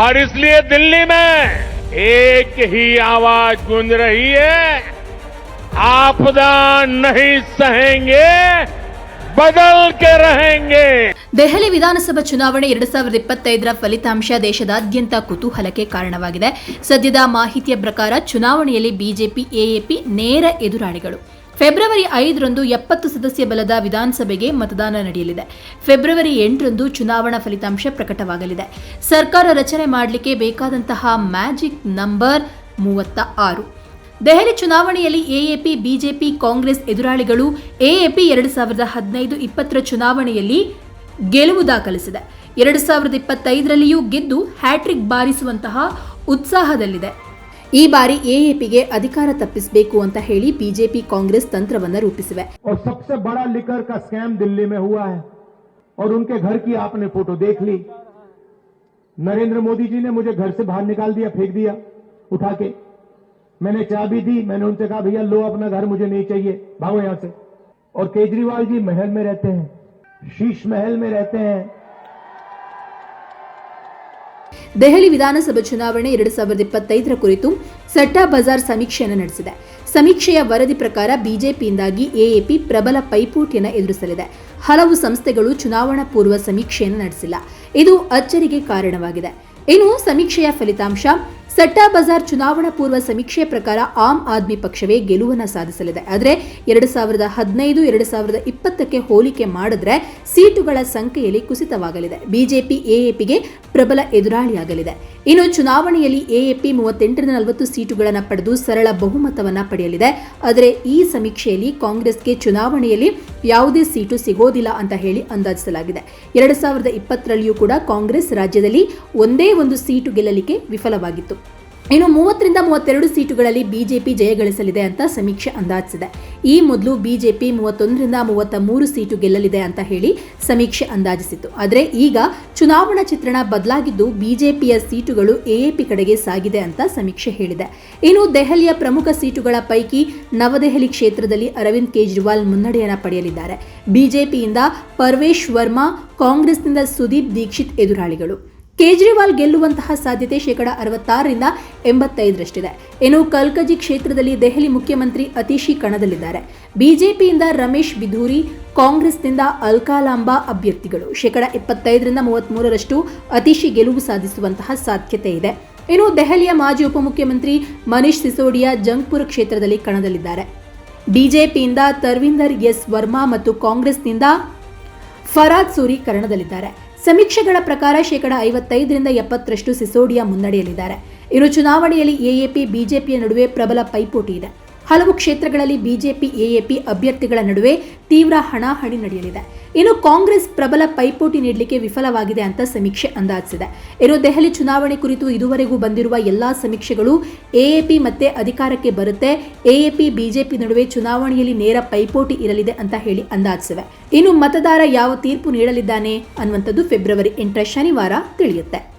और इसलिए दिल्ली में एक ही आवाज गूंज रही है आपदा नहीं सहेंगे बदल के रहेंगे ದೆಹಲಿ ವಿಧಾನಸಭಾ ಚುನಾವಣೆ ಎರಡ್ ಸಾವಿರದ ಇಪ್ಪತ್ತೈದರ ಫಲಿತಾಂಶ ದೇಶದಾದ್ಯಂತ ಕುತೂಹಲಕ್ಕೆ ಕಾರಣವಾಗಿದೆ ಸದ್ಯದ ಮಾಹಿತಿಯ ಪ್ರಕಾರ ಚುನಾವಣೆಯಲ್ಲಿ ಬಿಜೆಪಿ ಎಎಪಿ ನೇರ ಎದುರಾಳಿಗಳು ಫೆಬ್ರವರಿ ಐದರಂದು ಎಪ್ಪತ್ತು ಸದಸ್ಯ ಬಲದ ವಿಧಾನಸಭೆಗೆ ಮತದಾನ ನಡೆಯಲಿದೆ. ಫೆಬ್ರವರಿ ಎಂಟರಂದು ಚುನಾವಣಾ ಫಲಿತಾಂಶ ಪ್ರಕಟವಾಗಲಿದೆ. ಸರ್ಕಾರ ರಚನೆ ಮಾಡಲಿಕ್ಕೆ ಬೇಕಾದಂತಹ ಮ್ಯಾಜಿಕ್ ನಂಬರ್ ಮೂವತ್ತ ಆರು ದೆಹಲಿ ಚುನಾವಣೆಯಲ್ಲಿ ಎಎಪಿ, ಬಿಜೆಪಿ, ಕಾಂಗ್ರೆಸ್ ಎದುರಾಳಿಗಳು ಎಎಪಿ ಎರಡು ಸಾವಿರದ ಹದಿನೈದು ಇಪ್ಪತ್ತರ ಚುನಾವಣೆಯಲ್ಲಿ ಗೆಲುವು ದಾಖಲಿಸಿದೆ. ಎರಡು ಸಾವಿರದ ಇಪ್ಪತ್ತೈದರಲ್ಲಿಯೂ ಗೆದ್ದು ಹ್ಯಾಟ್ರಿಕ್ ಬಾರಿಸುವಂತಹ ಉತ್ಸಾಹದಲ್ಲಿದೆ. ಈ ಬಾರಿ ಎಎಪಿಗೆ ಅಧಿಕಾರ ತಪ್ಪಿಸಬೇಕು ಅಂತ ಹೇಳಿ ಬಿಜೆಪಿ ಕಾಂಗ್ರೆಸ್ ತಂತ್ರವನ್ನ ರೂಪಿಸಿವೆ और सबसे बड़ा लिकर का स्कैम दिल्ली में हुआ है और उनके घर की आपने फोटो देख ली नरेंद्र मोदी जी ने मुझे घर से बाहर निकाल दिया फेंक दिया उठा के मैंने चाबी दी मैंने उनसे कहा भैया लो अपना घर मुझे नहीं चाहिए भागो यहां से और केजरीवाल जी महल में रहते हैं शीश महल में रहते हैं ದೆಹಲಿ ವಿಧಾನಸಭೆ ಚುನಾವಣೆ ಎರಡು ಸಾವಿರದ ಇಪ್ಪತ್ತೈದರ ಕುರಿತು ಸಟ್ಟಾ ಬಜಾರ್ ಸಮೀಕ್ಷೆಯನ್ನು ನಡೆಸಿದೆ. ಸಮೀಕ್ಷೆಯ ವರದಿ ಪ್ರಕಾರ ಬಿಜೆಪಿಯಿಂದಾಗಿ ಎಎಪಿ ಪ್ರಬಲ ಪೈಪೋಟಿಯನ್ನು ಎದುರಿಸಲಿದೆ. ಹಲವು ಸಂಸ್ಥೆಗಳು ಚುನಾವಣಾ ಪೂರ್ವ ಸಮೀಕ್ಷೆಯನ್ನು ನಡೆಸಿಲ್ಲ. ಇದು ಅಚ್ಚರಿಗೆ ಕಾರಣವಾಗಿದೆ. ಇನ್ನು ಸಮೀಕ್ಷೆಯ ಫಲಿತಾಂಶ ಸಟ್ಟಾ ಬಜಾರ್ ಚುನಾವಣಾ ಪೂರ್ವ ಸಮೀಕ್ಷೆ ಪ್ರಕಾರ ಆಮ್ ಆದ್ಮಿ ಪಕ್ಷವೇ ಗೆಲುವನ್ನು ಸಾಧಿಸಲಿದೆ. ಆದರೆ ಎರಡು ಸಾವಿರದ ಹದಿನೈದು, ಎರಡು ಸಾವಿರದ ಇಪ್ಪತ್ತಕ್ಕೆ ಹೋಲಿಕೆ ಮಾಡಿದ್ರೆ ಸೀಟುಗಳ ಸಂಖ್ಯೆಯಲ್ಲಿ ಕುಸಿತವಾಗಲಿದೆ. ಬಿಜೆಪಿ, ಎಎಪಿಗೆ ಪ್ರಬಲ ಎದುರಾಳಿಯಾಗಲಿದೆ. ಇನ್ನು ಚುನಾವಣೆಯಲ್ಲಿ ಎಎಪಿ ಮೂವತ್ತೆಂಟರಿಂದ ನಲವತ್ತು ಸೀಟುಗಳನ್ನು ಪಡೆದು ಸರಳ ಬಹುಮತವನ್ನು ಪಡೆಯಲಿದೆ. ಆದರೆ ಈ ಸಮೀಕ್ಷೆಯಲ್ಲಿ ಕಾಂಗ್ರೆಸ್ಗೆ ಚುನಾವಣೆಯಲ್ಲಿ ಯಾವುದೇ ಸೀಟು ಸಿಗೋದಿಲ್ಲ ಅಂತ ಹೇಳಿ ಅಂದಾಜಿಸಲಾಗಿದೆ. ಎರಡು ಸಾವಿರದ ಇಪ್ಪತ್ತರಲ್ಲಿಯೂ ಕೂಡ ಕಾಂಗ್ರೆಸ್ ರಾಜ್ಯದಲ್ಲಿ ಒಂದೇ ಒಂದು ಸೀಟು ಗೆಲ್ಲಲಿಕ್ಕೆ ವಿಫಲವಾಗಿತ್ತು. ಇನ್ನು ಮೂವತ್ತರಿಂದ ಮೂವತ್ತೆರಡು ಸೀಟುಗಳಲ್ಲಿ ಬಿಜೆಪಿ ಜಯಗಳಿಸಲಿದೆ ಅಂತ ಸಮೀಕ್ಷೆ ಅಂದಾಜಿಸಿದೆ. ಈ ಮೊದಲು ಬಿಜೆಪಿ ಮೂವತ್ತೊಂದರಿಂದ ಮೂವತ್ತ ಮೂರು ಸೀಟು ಗೆಲ್ಲಲಿದೆ ಅಂತ ಹೇಳಿ ಸಮೀಕ್ಷೆ ಅಂದಾಜಿಸಿತ್ತು. ಆದರೆ ಈಗ ಚುನಾವಣಾ ಚಿತ್ರಣ ಬದಲಾಗಿದ್ದು ಬಿಜೆಪಿಯ ಸೀಟುಗಳು ಎಎಪಿ ಕಡೆಗೆ ಸಾಗಿದೆ ಅಂತ ಸಮೀಕ್ಷೆ ಹೇಳಿದೆ. ಇನ್ನು ದೆಹಲಿಯ ಪ್ರಮುಖ ಸೀಟುಗಳ ಪೈಕಿ ನವದೆಹಲಿ ಕ್ಷೇತ್ರದಲ್ಲಿ ಅರವಿಂದ್ ಕೇಜ್ರಿವಾಲ್ ಮುನ್ನಡೆಯನ್ನು ಪಡೆಯಲಿದ್ದಾರೆ. ಬಿಜೆಪಿಯಿಂದ ಪರ್ವೇಶ್ ವರ್ಮಾ, ಕಾಂಗ್ರೆಸ್ನಿಂದ ಸುದೀಪ್ ದೀಕ್ಷಿತ್ ಎದುರಾಳಿಗಳು. ಕೇಜ್ರಿವಾಲ್ ಗೆಲ್ಲುವಂತಹ ಸಾಧ್ಯತೆ ಶೇಕಡ ಅರವತ್ತಾರರಿಂದ ಎಂಬತ್ತೈದರಷ್ಟಿದೆ. ಇನ್ನು ಕಲ್ಕಜಿ ಕ್ಷೇತ್ರದಲ್ಲಿ ದೆಹಲಿ ಮುಖ್ಯಮಂತ್ರಿ ಅತೀಶಿ ಕಣದಲ್ಲಿದ್ದಾರೆ. ಬಿಜೆಪಿಯಿಂದ ರಮೇಶ್ ಬಿಧೂರಿ, ಕಾಂಗ್ರೆಸ್ನಿಂದ ಅಲ್ಕಾಲಾಂಬಾ ಅಭ್ಯರ್ಥಿಗಳು. ಶೇಕಡ ಇಪ್ಪತ್ತೈದರಿಂದ ಮೂವತ್ಮೂರರಷ್ಟು ಅತೀಶಿ ಗೆಲುವು ಸಾಧಿಸುವಂತಹ ಸಾಧ್ಯತೆ ಇದೆ. ಇನ್ನು ದೆಹಲಿಯ ಮಾಜಿ ಉಪಮುಖ್ಯಮಂತ್ರಿ ಮನೀಶ್ ಸಿಸೋಡಿಯಾ ಜಂಗ್ಪುರ್ ಕ್ಷೇತ್ರದಲ್ಲಿ ಕಣದಲ್ಲಿದ್ದಾರೆ. ಬಿಜೆಪಿಯಿಂದ ತರ್ವಿಂದರ್ ಎಸ್ ವರ್ಮಾ ಮತ್ತು ಕಾಂಗ್ರೆಸ್ನಿಂದ ಫರಾದ್ ಸೂರಿ ಕಣದಲ್ಲಿದ್ದಾರೆ ಸಮೀಕ್ಷೆಗಳ ಪ್ರಕಾರ ಶೇಕಡ ಐವತ್ತೈದರಿಂದ ಎಪ್ಪತ್ತರಷ್ಟು ಸಿಸೋಡಿಯಾ ಮುನ್ನಡೆಯಲಿದ್ದಾರೆ ಇನ್ನು ಚುನಾವಣೆಯಲ್ಲಿ ಎಎಪಿ, ಬಿಜೆಪಿಯ ನಡುವೆ ಪ್ರಬಲ ಪೈಪೋಟಿ ಇದೆ. ಹಲವು ಕ್ಷೇತ್ರಗಳಲ್ಲಿ ಬಿಜೆಪಿ, ಎಎಪಿ ಅಭ್ಯರ್ಥಿಗಳ ನಡುವೆ ತೀವ್ರ ಹಣಾಹಣಿ ನಡೆಯಲಿದೆ. ಇನ್ನು ಕಾಂಗ್ರೆಸ್ ಪ್ರಬಲ ಪೈಪೋಟಿ ನೀಡಲಿಕ್ಕೆ ವಿಫಲವಾಗಿದೆ ಅಂತ ಸಮೀಕ್ಷೆ ಅಂದಾಜಿಸಿದೆ. ಇನ್ನು ದೆಹಲಿ ಚುನಾವಣೆ ಕುರಿತು ಇದುವರೆಗೂ ಬಂದಿರುವ ಎಲ್ಲಾ ಸಮೀಕ್ಷೆಗಳು ಎಎಪಿ ಮತ್ತೆ ಅಧಿಕಾರಕ್ಕೆ ಬರುತ್ತೆ. ಎಎಪಿ, ಬಿಜೆಪಿ ನಡುವೆ ಚುನಾವಣೆಯಲ್ಲಿ ನೇರ ಪೈಪೋಟಿ ಇರಲಿದೆ ಅಂತ ಹೇಳಿ ಅಂದಾಜಿಸಿವೆ. ಇನ್ನು ಮತದಾರ ಯಾವ ತೀರ್ಪು ನೀಡಲಿದ್ದಾನೆ ಅನ್ನುವಂಥದ್ದು ಫೆಬ್ರವರಿ ಎಂಟರ ಶನಿವಾರ ತಿಳಿಯುತ್ತೆ.